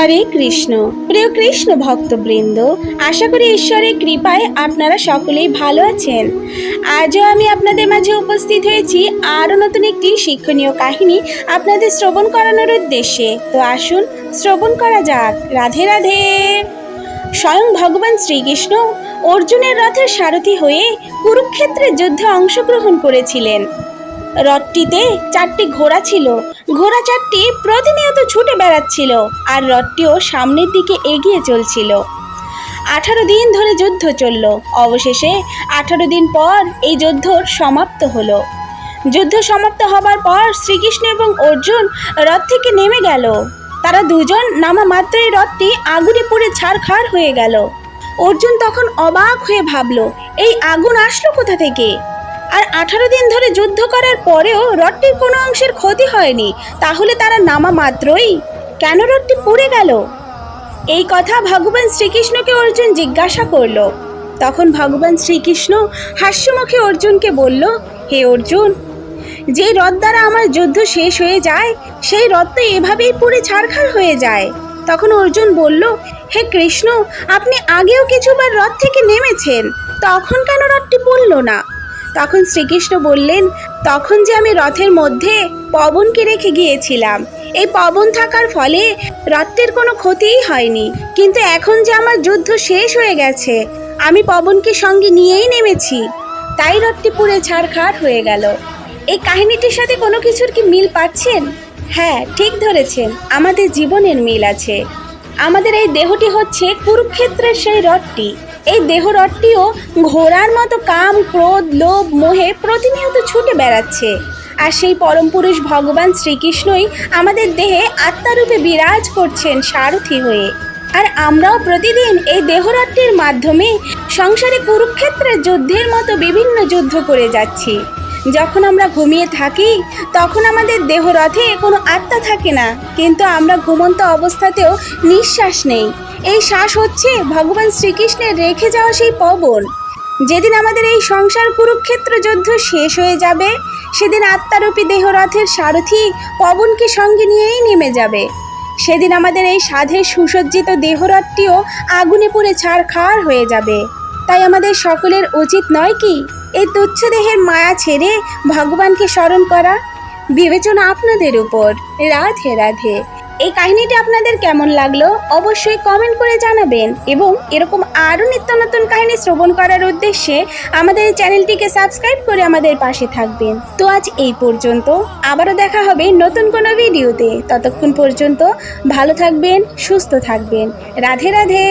হরে কৃষ্ণ। প্রিয় কৃষ্ণ ভক্তবৃন্দ, আশা করি ঈশ্বরের কৃপায় আপনারা সকলেই ভালো আছেন। আজও আমি আপনাদের মাঝে উপস্থিত হয়েছি আরও নতুন একটি শিক্ষণীয় কাহিনী আপনাদের শ্রবণ করানোর উদ্দেশ্যে। তো আসুন, শ্রবণ করা যাক। রাধে রাধে। স্বয়ং ভগবান শ্রীকৃষ্ণ অর্জুনের রথের সারথি হয়ে কুরুক্ষেত্রের যুদ্ধে অংশগ্রহণ করেছিলেন। রথটিতে চারটি ঘোড়া ছিল। ঘোড়া চারটি প্রতিনিয়ত বেড়াচ্ছিল আর রথটিও সামনের দিকে এগিয়ে চলছিল। আঠারো দিন ধরে যুদ্ধ চলল। অবশেষে আঠারো দিন পর এই যুদ্ধর সমাপ্ত হলো। যুদ্ধ সমাপ্ত হবার পর শ্রীকৃষ্ণ এবং অর্জুন রথ থেকে নেমে গেল। তারা দুজন নামা মাত্রই রথটি আগুনে পুড়ে ছাড়খাড় হয়ে গেল। অর্জুন তখন অবাক হয়ে ভাবল, এই আগুন আসলো কোথা থেকে? আর আঠারো দিন ধরে যুদ্ধ করার পরেও রথটির কোনো অংশের ক্ষতি হয়নি। তাহলে তারা নামা মাত্রই কেন রথটি পুড়ে গেল? এই কথা ভগবান শ্রীকৃষ্ণকে অর্জুন জিজ্ঞাসা করল। তখন ভগবান শ্রীকৃষ্ণ হাস্যমুখে অর্জুনকে বলল, হে অর্জুন, যে রথ দ্বারা আমার যুদ্ধ শেষ হয়ে যায়, সেই রথ তো এভাবেই পুড়ে ছারখার হয়ে যায়। তখন অর্জুন বলল, হে কৃষ্ণ, আপনি আগেও কিছুবার রথ থেকে নেমেছেন, তখন কেন রথটি পড়ল না? তখন শ্রীকৃষ্ণ বললেন তখন যে আমি রথের মধ্যে পবনকে রেখে গিয়েছিলাম, এই পবন থাকার ফলে রথটির কোনো ক্ষতিই হয়নি। কিন্তু এখন যে আমার যুদ্ধ শেষ হয়ে গেছে, আমি পবনকে সঙ্গে নিয়েই নেমেছি। তাই রথটি পুড়ে ছাড়খাড় হয়ে গেল। এই কাহিনীটির সাথে কোনো কিছুর কি মিল পাচ্ছেন? হ্যাঁ ঠিক ধরেছেন, আমাদের জীবনের মিল আছে। আমাদের এই দেহটি হচ্ছে কুরুক্ষেত্রের সেই রথটি। এই দেহ রথটিও ঘোড়ার মতো কাম, ক্রোধ, লোভ, মোহে প্রতিনিয়ত ছুটে বেড়াচ্ছে। আর সেই পরম পুরুষ ভগবান শ্রীকৃষ্ণই আমাদের দেহে আত্মারূপে বিরাজ করছেন সারথি হয়ে। আর আমরাও প্রতিদিন এই দেহরথটির মাধ্যমে সংসারে কুরুক্ষেত্রের যুদ্ধের মতো বিভিন্ন যুদ্ধ করে যাচ্ছি। যখন আমরা ঘুমিয়ে থাকি, তখন আমাদের দেহরথে কোনো আত্মা থাকে না। কিন্তু আমরা ঘুমন্ত অবস্থাতেও নিঃশ্বাস নেই। এই শ্বাস হচ্ছে ভগবান শ্রীকৃষ্ণের রেখে যাওয়া সেই পবন। যেদিন আমাদের এই সংসার কুরুক্ষেত্র যুদ্ধ শেষ হয়ে যাবে, সেদিন আত্মারূপী দেহরথের সারথি পবনকে সঙ্গে নিয়েই নেমে যাবে। সেদিন আমাদের এই সাধের সুসজ্জিত দেহরথটিও আগুনে পুড়ে ছাড়খাড় হয়ে যাবে। তাই আমাদের সকলের উচিত নয় কি? এই তুচ্ছ দেহের মায়া ছেড়ে ভগবানকে স্মরণ করা। বিবেচনা আপনাদের উপর। রাধে রাধে। এই কাহিনীটি আপনাদের কেমন লাগল? অবশ্যই কমেন্ট করে জানাবেন এবং এরকম আরও নিত্য নতুন কাহিনী শ্রবণ করার উদ্দেশ্যে আমাদের চ্যানেলটিকে সাবস্ক্রাইব করে আমাদের পাশে থাকবেন। তো আজ এই পর্যন্ত। আবারও দেখা হবে নতুন কোনো ভিডিওতে। ততক্ষণ পর্যন্ত ভালো থাকবেন, সুস্থ থাকবেন। রাধে রাধে।